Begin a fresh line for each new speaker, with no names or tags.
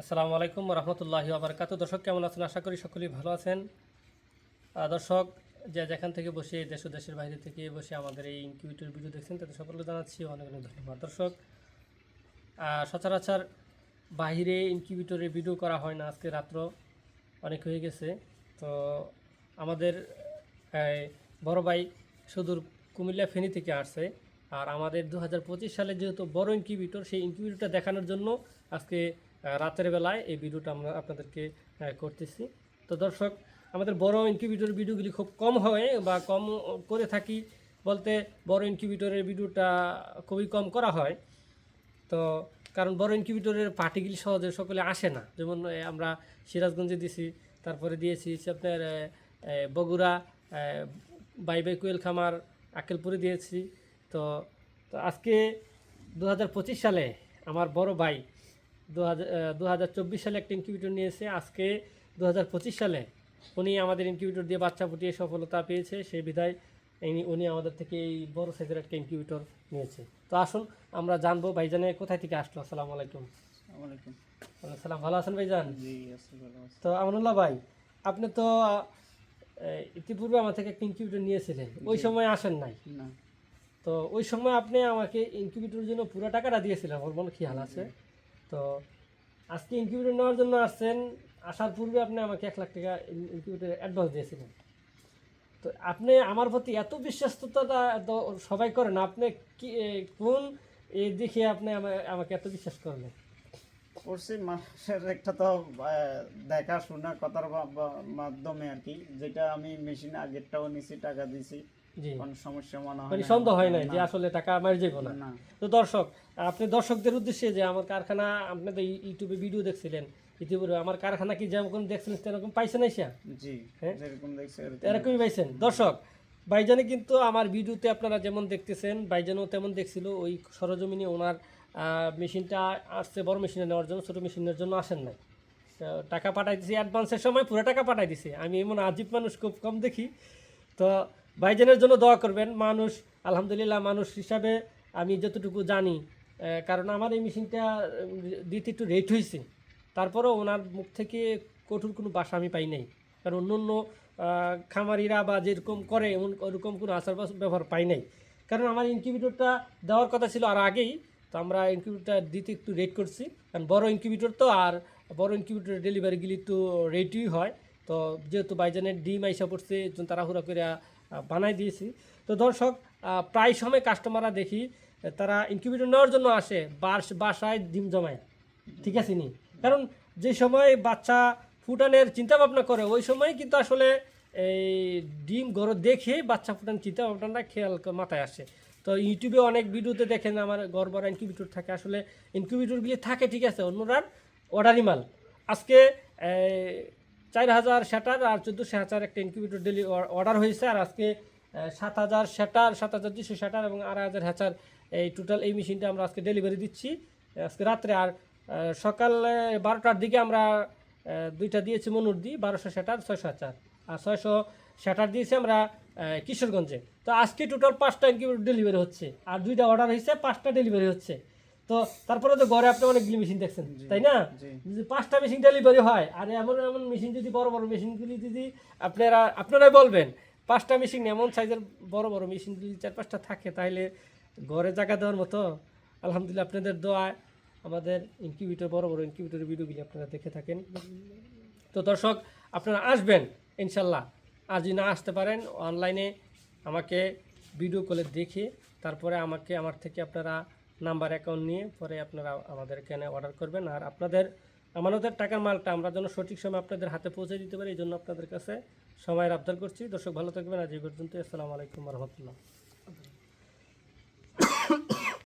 আসসালামু আলাইকুম রহমতুল্লাহ আবরকাত দর্শক, কেমন আছেন? আশা করি সকলেই ভালো আছেন। দর্শক, যে যেখান থেকে বসে দেশ দেশের বাইরে থেকে বসে আমাদের এই ইনকিউবেটর ভিডিও দেখছেন, তাদের সকলকে জানাচ্ছি অনেক অনেক ধন্যবাদ। দর্শক সচরাচর বাইরে ইনকিউবেটরে ভিডিও করা হয় না। আজকে রাত্র অনেক হয়ে গেছে। তো আমাদের বড় ভাই সুদূর কুমিল্লা ফেনী থেকে আসছে। আর আমাদের দু হাজার পঁচিশ সালে যেহেতু বড় ইনকিউবেটর, সেই ইনকিউবেটরটা দেখানোর জন্য আজকে রাতের বেলায় এই ভিডিওটা আমরা আপনাদেরকে করতেছি। তো দর্শক, আমাদের বড় ইনকিউবেটর ভিডিওগুলি খুব কম হয় বা কম করে থাকি বলতে বড় ইনকিউবেটরের ভিডিওটা খুবই কম করা হয়। তো কারণ বড় ইনকিউবেটরের পার্টিগুলি সহজে সকলে আসে না। যেমন আমরা সিরাজগঞ্জে দিছি, তারপরে দিয়েছি আপনার বগুড়া বাই বাই কুয়েল খামার আকেলপুরে দিয়েছি। তো তো আজকে দু হাজার পঁচিশ সালে আমার বড় ভাই দু হাজার দু হাজার চব্বিশ সালে একটা ইনকিউবেটর নিয়েছে। আজকে দু হাজার পঁচিশ সালে উনি আমাদের ইনকিউবেটর দিয়ে বাচ্চা ফুটিয়ে সফলতা পেয়েছে। সেই বিধায় ইনি উনি আমাদের থেকে এই বড় সাইজের একটা ইনকিউবেটর নিয়েছে। তো আসুন আমরা জানব ভাইজানে কোথায় থেকে আসলো। আসসালামু আলাইকুম। সালাম ভালো আছেন ভাইজান? তো আমানুল্লাহ ভাই আপনি তো ইতিপূর্বে আমার থেকে একটা ইনকিউবেটর নিয়েছিলেন। ওই সময় আসেন নাই। তো ওই সময় আপনি আমাকে ইনকিউবেটরের জন্য পুরো টাকাটা দিয়েছিলেন। আমার মনে খেয়াল আছে? তো আজকে ইনকিউবেটর নেওয়ার জন্য আসছেন। আসার পূর্বে আপনি আমাকে এক লাখ টাকা ইনকিউবেটর অ্যাডভান্স দিয়েছিলেন। তো আপনি আমার প্রতি এত বিশ্বাসতা তো সবাই করেন আপনি কি কোন এ দেখে আপনি আমা- আমাকে এত বিশ্বাস করলেন?
করছি মানুষের একটা তো আহ, দেখাশোনা কথার মাধ্যমে আর কি। যেটা আমি মেশিন আগেরটাও নিছি টাকা দিছি। কোনো সমস্যা মনে হয়
মানে সন্দেহ হয় যে আসলে টাকা যাব না। তো দর্শক আপনি দর্শকদের উদ্দেশ্যে যে আমার কারখানা আপনি তো ইউটিউবে ভিডিও দেখছিলেন ইতিপূর্বে আমার কারখানা কি যেমন দেখছিলেন সেরকম পাইছেন এসে?
জি
হ্যাঁ?
যেরকম।
এরকমই পাইছেন। দর্শক বাইজানে কিন্তু আমার ভিডিওতে আপনারা যেমন দেখতেছেন বাইজানও তেমন দেখছিল ওই সরজমিনে ওনার আহ, মেশিনটা আসছে বড় মেশিনে নেওয়ার জন্য ছোটো মেশিনের জন্য আসেন নাই। তো টাকা পাঠাই দিছি অ্যাডভান্সের সময় পুরো টাকা পাঠাই দিছি আমি এমন আজীব মানুষ খুব কম দেখি। তো বাইজানের জন্য দোয়া করবেন। মানুষ, আলহামদুলিল্লাহ মানুষ হিসাবে আমি যতটুকু জানি কারণ আমার এই মেশিনটা দিতে একটু রেট হয়েছে। তারপরেও ওনার মুখ থেকে কঠোর কোনো বাসা আমি পাই নাই। কারণ অন্য অন্য খামারিরা বা যেরকম করে, এমন ওরকম কোনো আচার ব্যবহার পাই নাই। কারণ আমার ইনকিউবেটরটা দেওয়ার কথা ছিল আর আগেই, তো আমরা ইনকিউবেটরটা দিতে একটু রেট করছি। কারণ বড় ইনকিউবেটর তো, আর বড় ইনকিউবেটরের ডেলিভারিগুলি একটু রেটই হয়। তো যেহেতু বাইজানের ডিম আইসা পড়ছে তাড়াহুড়া করে বানাই দিয়েছি। তো দর্শক প্রায় সময় কাস্টমাররা দেখি, তারা ইনকিউবেটর নেওয়ার জন্য আসে, বাস বাসায় ডিম জমায়। ঠিক আছে নি? কারণ যে সময় বাচ্চা ফুটানের চিন্তা ভাবনা করে, ওই সময় কিন্তু আসলে এই ডিম গড় দেখে বাচ্চা ফুটানোর চিন্তা ভাবনাটা খেয়াল মাথায় আসে। তো ইউটিউবে অনেক ভিডিওতে দেখেন আমার গড় ইনকিউবেটর থাকে, আসলে ইনকিউবেটরগুলি থাকে, ঠিক আছে অন্যরার অর্ডারি মাল। আজকে চার হাজার শ্যাটার আর চোদ্দোশো হাজার একটা ইনকিউবেটর ডেলি অর্ডার হয়েছে। আর আজকে সাত হাজার শ্যাটার সাত হাজার দুশো শ্যাটার এবং আড়াই হাজার হ্যাচার এই টোটাল এই মেশিনটা আমরা আজকে ডেলিভারি দিচ্ছি আজকে রাত্রে। আর সকাল বারোটার দিকে আমরা দুইটা দিয়েছি মনুর দি, বারোশো শ্যাটার ছয়শো হাজার আর ছয়শো শ্যাটার দিয়েছি আমরা কিশোরগঞ্জে। তো আজকে টোটাল পাঁচটা ইনকিউবেটর ডেলিভারি হচ্ছে। আর দুইটা অর্ডার হয়েছে, পাঁচটা ডেলিভারি হচ্ছে। তো তারপরে তো ঘরে আপনি অনেকগুলি মেশিন দেখছেন তাই না? যদি পাঁচটা মেশিন ডেলিভারি হয় আর এমন এমন মেশিন যদি বড় বড় মেশিনগুলি যদি আপনারা আপনারাই বলবেন পাঁচটা মেশিন এমন সাইজের বড় বড় মেশিন যদি চার পাঁচটা থাকে তাহলে ঘরে জায়গা দেওয়ার মতো আলহামদুলিল্লাহ আপনাদের দোয়ায় আমাদের ইনকিউবেটর বড় বড় ইনকিউবেটরের ভিডিওগুলি আপনারা দেখে থাকেন। তো দর্শক আপনারা আসবেন ইনশাল্লাহ। আর যদি না আসতে পারেন অনলাইনে আমাকে ভিডিও কলে দেখে তারপরে আমাকে আমার থেকে আপনারা নাম্বার অ্যাকাউন্ট নিয়ে পরে আপনারা আমাদের এখানে অর্ডার করবেন। আর আপনাদের আমানতের টাকার মালটা আমরা যেন সঠিক সময় আপনাদের হাতে পৌঁছে দিতে পারি, এই জন্য আপনাদের কাছে সময়ের আবদার করছি। দর্শক, ভালো থাকবেন। আজ এই পর্যন্ত আসসালামু আলাইকুম রহমতুল্লাহ।